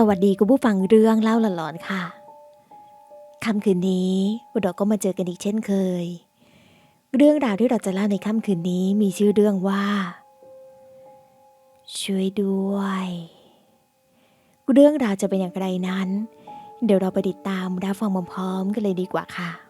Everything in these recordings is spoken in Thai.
สวัสดีคุณผู้ฟังเรื่องเล่าหลอนๆค่ะค่ำคืนนี้เราก็มาเจอกันอีกเช่นเคย เรื่องราวที่เราจะเล่าในค่ำคืนนี้มีชื่อเรื่องว่า ช่วยด้วย เรื่องราวจะเป็นอย่างไรนั้น เดี๋ยวเราไปติดตามรับฟังพร้อมๆกันเลยดีกว่าค่ะ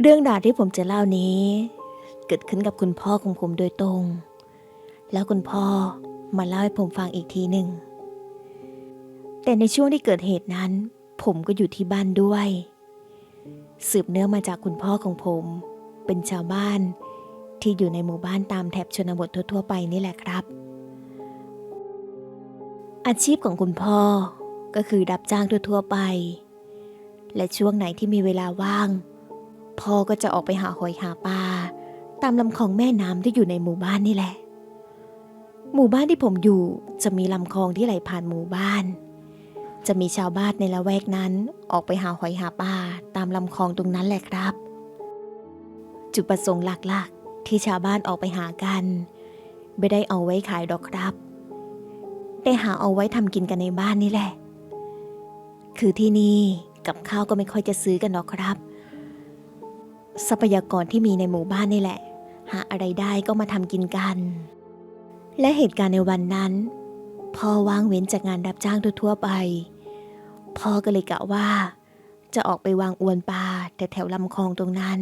เรื่องราวที่ผมจะเล่านี้ เกิดขึ้นกับคุณพ่อของผมโดยตรง แล้วคุณพ่อมาเล่าให้ผมฟังอีกทีหนึ่ง แต่ในช่วงที่เกิดเหตุนั้น ผมก็อยู่ที่บ้านด้วย สืบเนื่อมาจากคุณพ่อของผม เป็นชาวบ้านที่อยู่ในหมู่บ้านตามแถบชนบททั่วๆไปนี่แหละครับ อาชีพของคุณพ่อก็คือรับจ้างทั่วๆไป และช่วงไหนที่มีเวลาว่าง พ่อก็จะออกไปหาหอยหาปลาตามลำคลองแม่น้ำที่อยู่ในหมู่บ้านนี่แหละ หมู่บ้านที่ผมอยู่จะมีลำคลองที่ไหลผ่านหมู่บ้าน จะมีชาวบ้านในละแวกนั้นออกไปหาหอยหาปลาตามลำคลองตรงนั้นแหละครับ จุดประสงค์หลักๆ ที่ชาวบ้านออกไปหากัน ไม่ได้เอาไว้ขายดอกครับ แต่หาเอาไว้ทำกินกันในบ้านนี่แหละ คือที่นี่ กับข้าวก็ไม่ค่อยจะซื้อกันหรอกครับ ทรัพยากรที่มีในหมู่บ้านนี่แหละ หาอะไรได้ก็มาทำกินกัน และเหตุการณ์ในวันนั้น พ่อว่างเว้นจากงานรับจ้างทั่วๆไป พ่อก็เลยกะว่า จะออกไปวางอวนปลาแต่แถวลำคลองตรงนั้น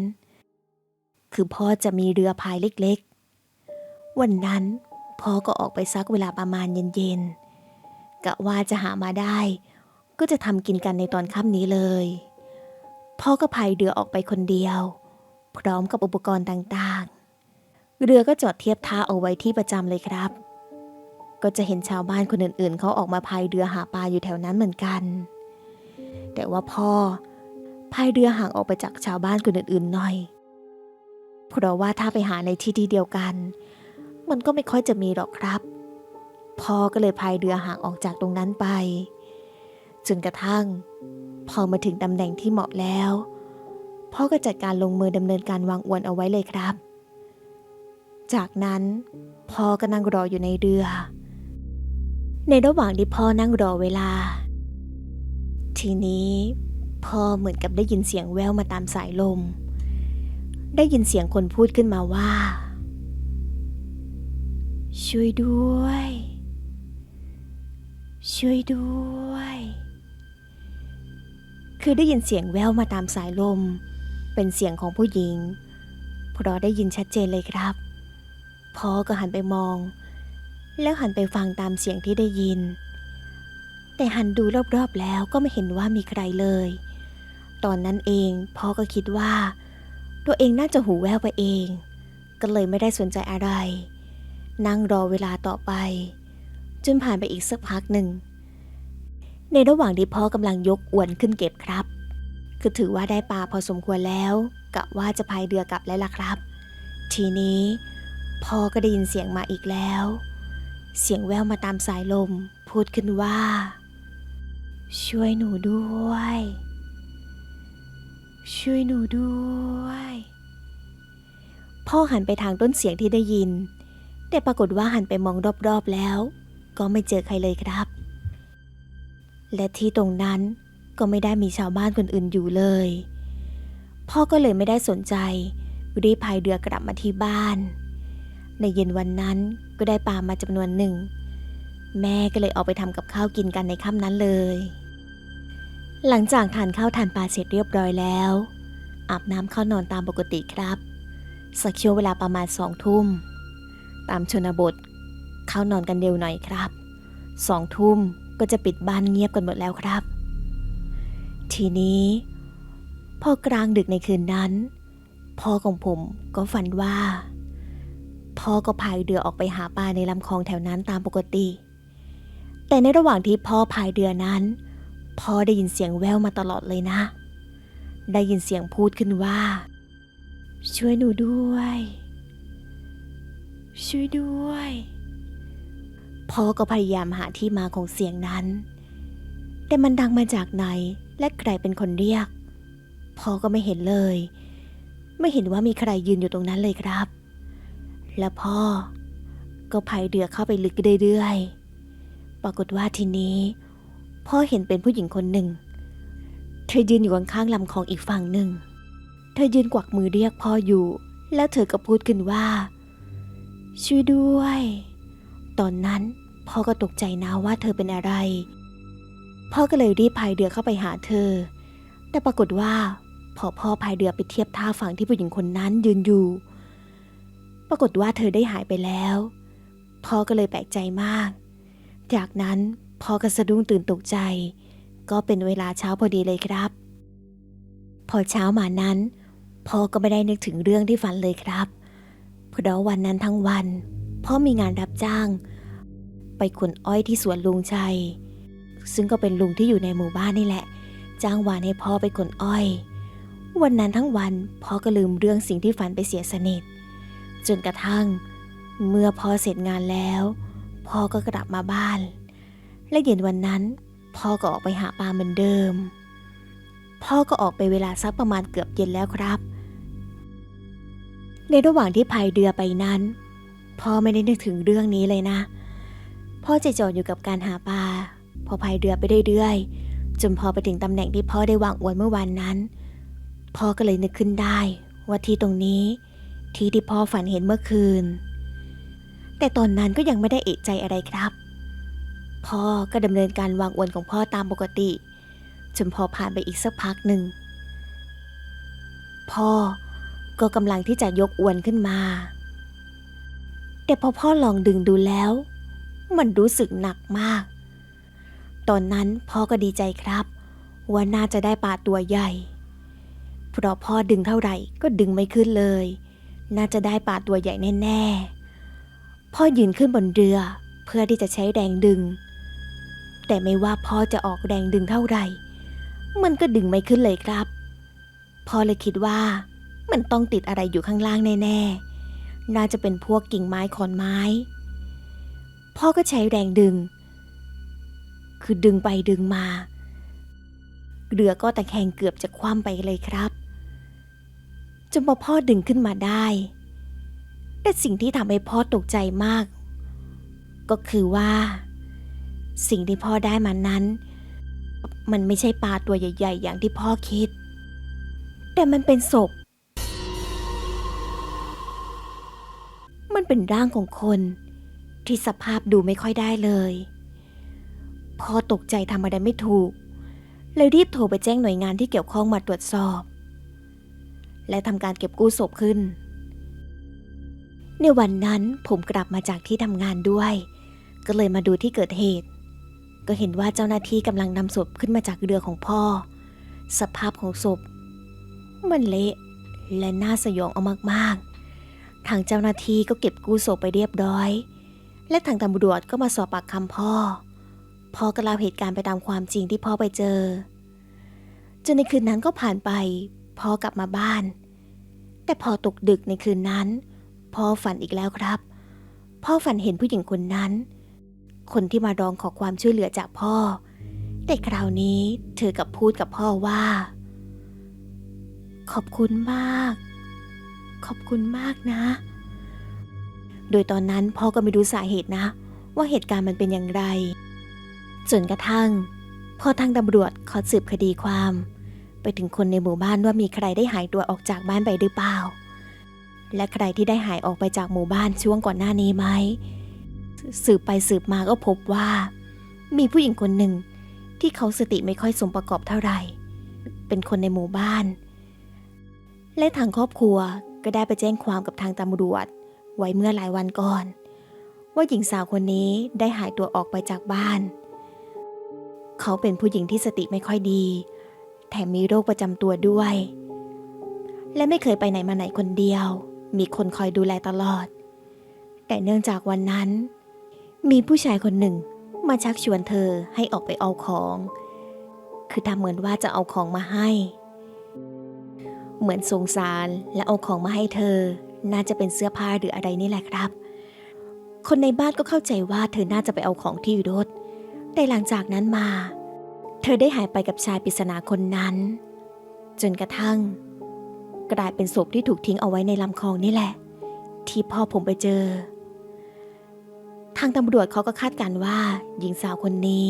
คือพ่อจะมีเรือพายเล็กๆ วันนั้นพ่อก็ออกไปซักเวลาประมาณเย็นๆกะว่าจะหามาได้ ก็จะทำกินกันในตอนค่ำนี้เลย พ่อก็พายเรือออกไปคนเดียว พร้อมกับอุปกรณ์ต่างๆ เรือก็จอดเทียบท่าเอาไว้ที่ประจำเลยครับ ก็จะเห็นชาวบ้านคนอื่นๆ เขาออกมาพายเรือหาปลาอยู่แถวนั้นเหมือนกัน แต่ว่าพ่อพายเรือห่างออกไปจากชาวบ้านคนอื่นๆหน่อย เพราะว่าถ้าไปหาในที่ที่เดียวกัน มันก็ไม่ค่อยจะมีหรอกครับ พ่อก็เลยพายเรือห่างออกจากตรงนั้นไป จนกระทั่ง พอมาถึงตำแหน่งที่เหมาะแล้ว พ่อก็จัดการลงมือดำเนินการวางอวนเอาไว้เลยครับ จากนั้นพ่อก็นั่งรออยู่ในเรือ ในระหว่างที่พ่อนั่งรอเวลา ทีนี้พ่อเหมือนกับได้ยินเสียงแววมาตามสายลม ได้ยินเสียงคนพูดขึ้นมาว่า ช่วยด้วย ช่วยด้วย คือได้ยินเสียงแววมาตามสายลม เป็นเสียงของผู้หญิง เพราะได้ยินชัดเจนเลยครับ พ่อก็หันไปมอง แล้วหันไปฟังตามเสียงที่ได้ยิน แต่หันดูรอบๆแล้วก็ไม่เห็นว่ามีใครเลย ตอนนั้นเองพ่อก็คิดว่า ตัวเองน่าจะหูแว่วไปเอง ก็เลยไม่ได้สนใจอะไร นั่งรอเวลาต่อไป จนผ่านไปอีกสักพักหนึ่ง ในระหว่างที่พ่อกำลังยกอวนขึ้นเก็บครับ คือถือว่าได้ปลาพอสมควรแล้วกะว่าจะพายเรือกลับแล้วล่ะครับ ทีนี้พ่อก็ได้ยินเสียงมาอีกแล้ว เสียงแววมาตามสายลม พูดขึ้นว่า ช่วยหนูด้วย ช่วยหนูด้วย พ่อหันไปทางต้นเสียงที่ได้ยิน แต่ปรากฏว่าหันไปมองรอบๆแล้ว ก็ไม่เจอใครเลยครับ และที่ตรงนั้นก็ไม่ได้มีชาวบ้านคนอื่นอยู่เลย พ่อก็เลยไม่ได้สนใจ รีบพายเรือกลับมาที่บ้าน ในเย็นวันนั้นก็ได้ปลามาจำนวนหนึ่ง แม่ก็เลยเอาไปทำกับข้าวกินกันในค่ำนั้นเลย หลังจากทานข้าวทานปลาเสร็จเรียบร้อยแล้ว อาบน้ำเข้านอนตามปกติครับ สักช่วงเวลาประมาณสองทุ่ม ตามชนบท เข้านอนกันเร็วหน่อยครับสองทุ่ม ก็จะปิดบ้านเงียบกันหมดแล้วครับ ทีนี้ พอกลางดึกในคืนนั้น พ่อของผมก็ฝันว่า พ่อก็พายเรือออกไปหาปลาในลำคลองแถวนั้นตามปกติ แต่ในระหว่างที่พ่อพายเรือนั้น พ่อได้ยินเสียงแววมาตลอดเลยนะ ได้ยินเสียงพูดขึ้นว่า ช่วยหนูด้วย ช่วยด้วย พ่อก็พยายามหาที่มาของเสียงนั้น แต่มันดังมาจากไหนและใครเป็นคนเรียก พ่อก็ไม่เห็นเลย ไม่เห็นว่ามีใครยืนอยู่ตรงนั้นเลยครับ และพ่อก็พายเรือเข้าไปลึกเรื่อยๆ ปรากฏว่าทีนี้ พ่อเห็นเป็นผู้หญิงคนหนึ่ง เธอยืนอยู่ข้างๆลำคลองอีกฝั่งหนึ่ง เธอยืนกวักมือเรียกพ่ออยู่ แล้วเธอก็พูดขึ้นว่า ช่วยด้วย ตอนนั้น พ่อก็ตกใจนะว่าเธอเป็นอะไร พ่อก็เลยรีบพายเรือเข้าไปหาเธอ แต่ปรากฏว่า พอพ่อพายเรือไปเทียบท่าฝั่งที่ผู้หญิงคนนั้นยืนอยู่ ปรากฏว่าเธอได้หายไปแล้ว พ่อก็เลยแปลกใจมาก จากนั้นพ่อก็สะดุ้งตื่นตกใจ ก็เป็นเวลาเช้าพอดีเลยครับ พอเช้ามานั้นพ่อก็ไม่ได้นึกถึงเรื่องที่ฝันเลยครับ เพราะวันนั้นทั้งวัน พ่อมีงานรับจ้าง ไปขนอ้อยที่สวนลุงชัย ซึ่งก็เป็นลุงที่อยู่ในหมู่บ้านนี่แหละ จ้างวานให้พ่อไปขนอ้อย วันนั้นทั้งวันพ่อก็ลืมเรื่องสิ่งที่ฝันไปเสียสนิท จนกระทั่ง เมื่อพ่อเสร็จงานแล้ว พ่อก็กลับมาบ้าน และเย็นวันนั้น พ่อก็ออกไปหาปลาเหมือนเดิม พ่อก็ออกไปเวลาสักประมาณเกือบเย็นแล้วครับในระหว่างที่พายเรือไปนั้น พ่อไม่ได้นึกถึงเรื่องนี้เลยนะ พ่อจะจดอยู่กับการหาปลา พอพายเรือไปเรื่อยๆ จนพอไปถึงตำแหน่งที่พ่อได้วางอวนเมื่อวานนั้น พ่อก็เลยนึกขึ้นได้ ว่าที่ตรงนี้ ที่ที่พ่อฝันเห็นเมื่อคืน แต่ตอนนั้นก็ยังไม่ได้เอะใจอะไรครับ พ่อก็ดำเนินการวางอวนของพ่อตามปกติ จนพอผ่านไปอีกสักพักหนึ่ง พ่อก็กำลังที่จะยกอวนขึ้นมา แต่พอพ่อลองดึงดูแล้ว มันรู้สึกหนักมาก ตอนนั้นพ่อก็ดีใจครับ ว่าน่าจะได้ปลาตัวใหญ่ เพราะพ่อดึงเท่าไหร่ก็ดึงไม่ขึ้นเลย น่าจะได้ปลาตัวใหญ่แน่ๆ พ่อยืนขึ้นบนเรือเพื่อที่จะใช้แรงดึง แต่ไม่ว่าพ่อจะออกแรงดึงเท่าไหร่ มันก็ดึงไม่ขึ้นเลยครับ พ่อเลยคิดว่า มันต้องติดอะไรอยู่ข้างล่างแน่ๆ น่าจะเป็นพวกกิ่งไม้ขอนไม้ พ่อก็ใช้แรงดึง คือดึงไปดึงมา เรือก็ตะแคงเกือบจะคว่ำไปเลยครับ จนพอพ่อดึงขึ้นมาได้ แต่สิ่งที่ทำให้พ่อตกใจมาก ก็คือว่า สิ่งที่พ่อได้มานั้น มันไม่ใช่ปลาตัวใหญ่ ๆ อย่างที่พ่อคิด แต่มันเป็นศพ มันเป็นร่างของคน ที่สภาพดูไม่ค่อยได้เลยพ่อตกใจทำอะไรไม่ถูก เลยรีบโทรไปแจ้งหน่วยงานที่เกี่ยวข้องมาตรวจสอบ และทำการเก็บกู้ศพขึ้น ในวันนั้นผมกลับมาจากที่ทำงานด้วย ก็เลยมาดูที่เกิดเหตุ ก็เห็นว่าเจ้าหน้าที่กำลังนำศพขึ้นมาจากเรือของพ่อ สภาพของศพ มันเละและน่าสยองเอามากๆ ทางเจ้าหน้าที่ก็เก็บกู้ศพไปเรียบร้อย และทางตำรวจก็มาสอบปากคำพ่อ พ่อก็เล่าเหตุการณ์ไปตามความจริงที่พ่อไปเจอ จนในคืนนั้นก็ผ่านไป พ่อกลับมาบ้าน แต่พอตกดึกในคืนนั้น พ่อฝันอีกแล้วครับ พ่อฝันเห็นผู้หญิงคนนั้น คนที่มาร้องขอความช่วยเหลือจากพ่อ แต่คราวนี้เธอกับพูดกับพ่อว่า ขอบคุณมาก ขอบคุณมากนะ โดยตอนนั้นพ่อก็ไม่รู้สาเหตุนะ ว่าเหตุการณ์มันเป็นอย่างไร จนกระทั่งพอทางตำรวจเขาสืบคดีความ ไปถึงคนในหมู่บ้านว่ามีใครได้หายตัวออกจากบ้านไปหรือเปล่า และใครที่ได้หายออกไปจากหมู่บ้านช่วงก่อนหน้านี้ไหมสืบไปสืบมาก็พบว่า มีผู้หญิงคนหนึ่งที่เขาสติไม่ค่อยสมประกอบเท่าไหร่ เป็นคนในหมู่บ้าน และทางครอบครัวก็ได้ไปแจ้งความกับทางตำรวจ ไว้เมื่อหลายวันก่อน ว่าหญิงสาวคนนี้ได้หายตัวออกไปจากบ้าน เขาเป็นผู้หญิงที่สติไม่ค่อยดี แถมมีโรคประจำตัวด้วย และไม่เคยไปไหนมาไหนคนเดียว มีคนคอยดูแลตลอด แต่เนื่องจากวันนั้น มีผู้ชายคนหนึ่งมาชักชวนเธอให้ออกไปเอาของ คือทำเหมือนว่าจะเอาของมาให้ เหมือนสงสารและเอาของมาให้เธอ น่าจะเป็นเสื้อผ้าหรืออะไรนี่แหละครับ คนในบ้านก็เข้าใจว่าเธอน่าจะไปเอาของที่รถ แต่หลังจากนั้นมา เธอได้หายไปกับชายปริศนาคนนั้น จนกระทั่ง กลายเป็นศพที่ถูกทิ้งเอาไว้ในลำคลองนี่แหละ ที่พ่อผมไปเจอ ทางตำรวจเขาก็คาดการณ์ว่า หญิงสาวคนนี้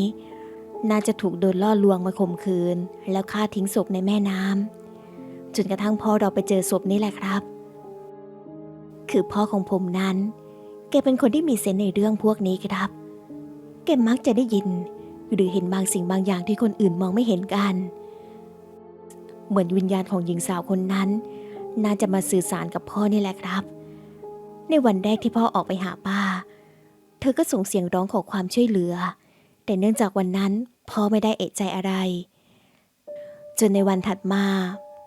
น่าจะถูกโดนล่อลวงมาข่มขืน แล้วฆ่าทิ้งศพในแม่น้ำจนกระทั่งพ่อเราไปเจอศพนี่แหละครับ คือพ่อของผมนั้น แกเป็นคนที่มีเซนในเรื่องพวกนี้ครับ แกมักจะได้ยิน หรือเห็นบางสิ่งบางอย่างที่คนอื่นมองไม่เห็นกัน เหมือนวิญญาณของหญิงสาวคนนั้น น่าจะมาสื่อสารกับพ่อนี่แหละครับ ในวันแรกที่พ่อออกไปหาป้า เธอก็ส่งเสียงร้องขอความช่วยเหลือ แต่เนื่องจากวันนั้นพ่อไม่ได้เอะใจอะไร จนในวันถัดมา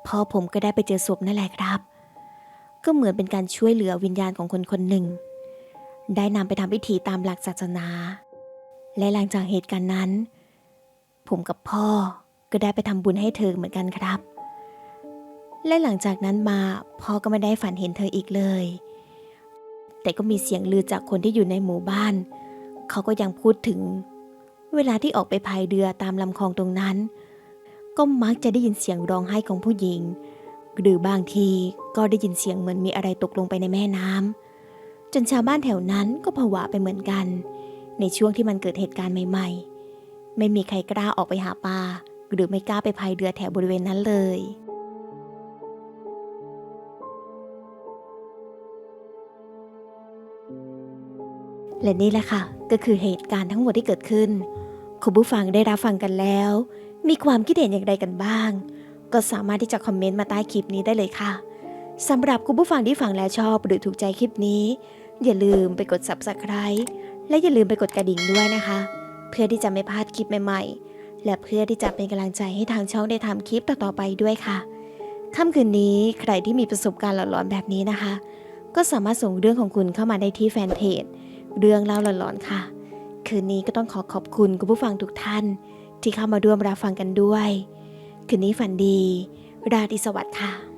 พ่อผมก็ได้ไปเจอศพนั่นแหละครับ ก็เหมือนเป็นการช่วยเหลือวิญญาณของคนคนหนึ่ง ได้นำไปทำพิธีตามหลักศาสนา และหลังจากเหตุการณ์นั้น ผมกับพ่อก็ได้ไปทำบุญให้เธอเหมือนกันครับ และหลังจากนั้นมาพ่อก็ไม่ได้ฝันเห็นเธออีกเลย แต่ก็มีเสียงลือจากคนที่อยู่ในหมู่บ้าน เขาก็ยังพูดถึง เวลาที่ออกไปพายเรือตามลำคลองตรงนั้น ก็มักจะได้ยินเสียงร้องไห้ของผู้หญิง หรือบางทีก็ได้ยินเสียงเหมือนมีอะไรตกลงไปในแม่น้ำจนชาวบ้านแถวนั้นก็ผวาไปเหมือนกัน ในช่วงที่มันเกิดเหตุการณ์ใหม่ ๆ ไม่มีใครกล้าออกไปหาปลาหรือไม่กล้าไปพายเรือแถวบริเวณนั้นเลยและนี่แหละค่ะ ก็คือเหตุการณ์ทั้งหมดที่เกิดขึ้น คุณผู้ฟังได้รับฟังกันแล้ว มีความคิดเห็นอย่างไรกันบ้าง ก็สามารถที่จะคอมเมนต์มาใต้คลิปนี้ได้เลยค่ะสำหรับคุณผู้ฟังที่ฟังแล้วชอบหรือถูกใจคลิปนี้ อย่าลืมไปกด subscribe และอย่าลืมไปกดกระดิ่งด้วยนะคะ เพื่อที่จะไม่พลาดคลิปใหม่ๆ และเพื่อที่จะเป็นกำลังใจให้ทางช่องได้ทำคลิปต่อๆไปด้วยค่ะค่ำคืนนี้ใครที่มีประสบการณ์หลอนๆแบบนี้นะคะ ก็สามารถส่งเรื่องของคุณเข้ามาได้ที่แฟนเพจเรื่องเล่าหลอนๆค่ะ คืนนี้ก็ต้องขอขอบคุณคุณผู้ฟังทุกท่าน ที่เข้ามาร่วมรับฟังกันด้วย คืนนี้ฝันดี ราตรีสวัสดิ์ค่ะ